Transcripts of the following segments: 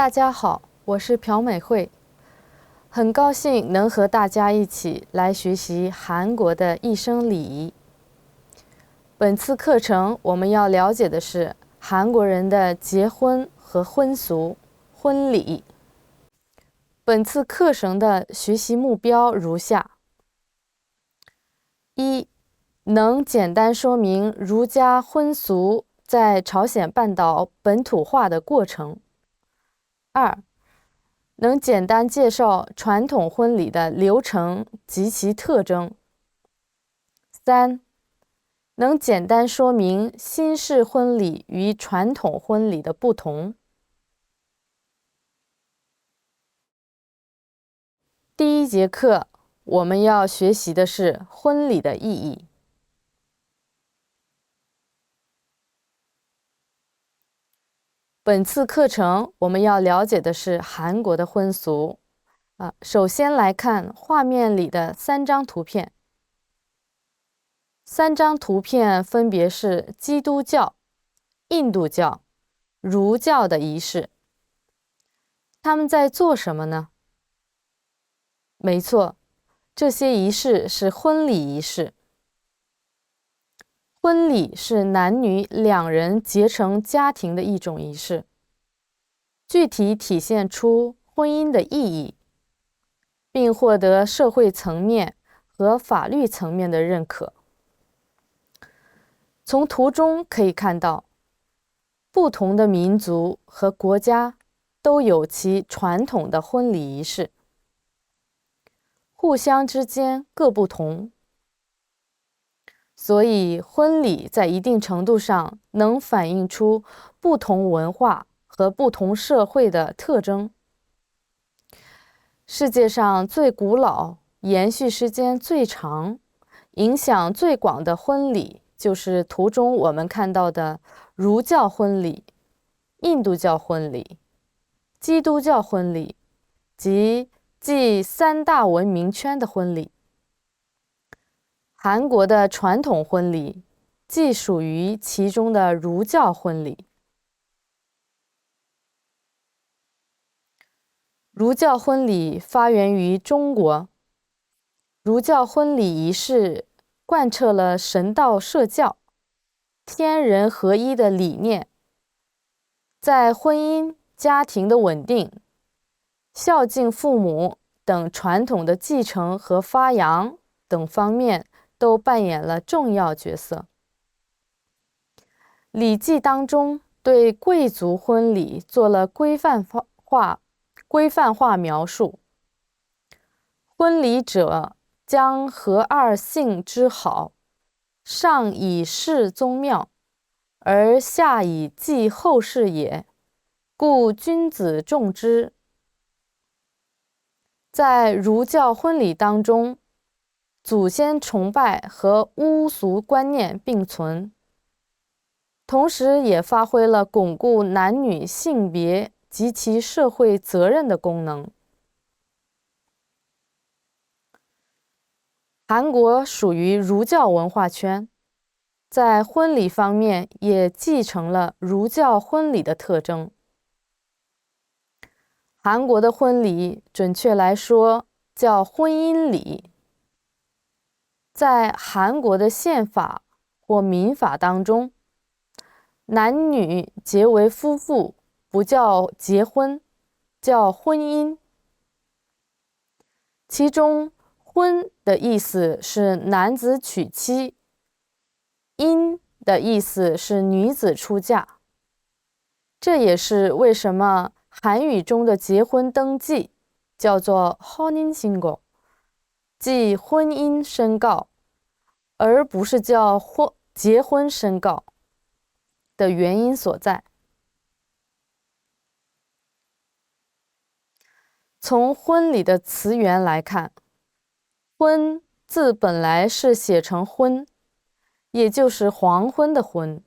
大家好，我是朴美惠，很高兴能和大家一起来学习韩国的一生礼仪。本次课程我们要了解的是韩国人的结婚和婚俗、婚礼。本次课程的学习目标如下：一、能简单说明儒家婚俗在朝鲜半岛本土化的过程；二、能简单介绍传统婚礼的流程及其特征；三、能简单说明新式婚礼与传统婚礼的不同。第一节课我们要学习的是婚礼的意义。本次课程我们要了解的是韩国的婚俗。啊，首先来看画面里的三张图片。三张图片分别是基督教、印度教、儒教的仪式。他们在做什么呢？没错，这些仪式是婚礼仪式。婚礼是男女两人结成家庭的一种仪式，具体体现出婚姻的意义，并获得社会层面和法律层面的认可。从图中可以看到，不同的民族和国家都有其传统的婚礼仪式，互相之间各不同，所以婚礼在一定程度上能反映出不同文化和不同社会的特征。世界上最古老、延续时间最长、影响最广的婚礼。就是图中我们看到的儒教婚礼、印度教婚礼、基督教婚礼及继三大文明圈的婚礼。韩国的传统婚礼既属于其中的儒教婚礼。儒教婚礼发源于中国，儒教婚礼仪式。贯彻了神道社教、天人合一的理念，在婚姻家庭的稳定、孝敬父母等传统的继承和发扬等方面都扮演了重要角色。《礼记》当中对贵族婚礼做了规范化、规范化描述，婚礼者。将合二姓之好，上以事宗庙，而下以继后世也，故君子重之。在儒教婚礼当中，祖先崇拜和巫俗观念并存，同时也发挥了巩固男女性别及其社会责任的功能。韩国属于儒教文化圈，在婚礼方面也继承了儒教婚礼的特征。韩国的婚礼，准确来说叫婚姻礼。在韩国的宪法或民法当中，男女结为夫妇不叫结婚，叫婚姻。其中。婚的意思是男子娶妻，姻的意思是女子出嫁。这也是为什么韩语中的结婚登记叫做“婚姻신고”，即婚姻申告，而不是叫婚结婚申告的原因所在。从婚礼的词源来看。婚字本来是写成婚，也就是黄昏的昏。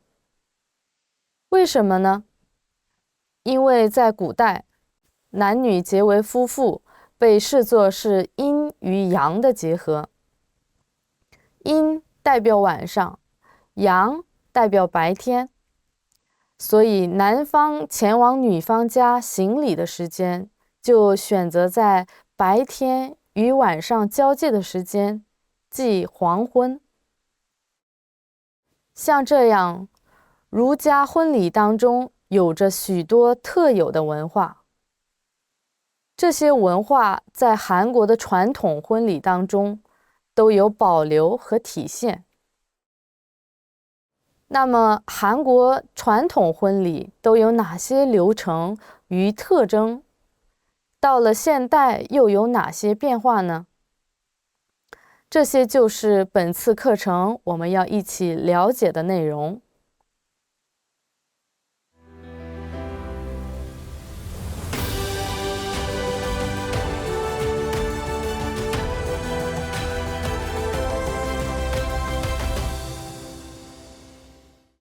为什么呢？因为在古代，男女结为夫妇被视作是阴与阳的结合，阴代表晚上，阳代表白天，所以男方前往女方家行礼的时间，就选择在白天与晚上交界的时间，即黄昏。像这样，儒家婚礼当中有着许多特有的文化。这些文化在韩国的传统婚礼当中都有保留和体现。那么，韩国传统婚礼都有哪些流程与特征？到了现代又有哪些变化呢？这些就是本次课程我们要一起了解的内容。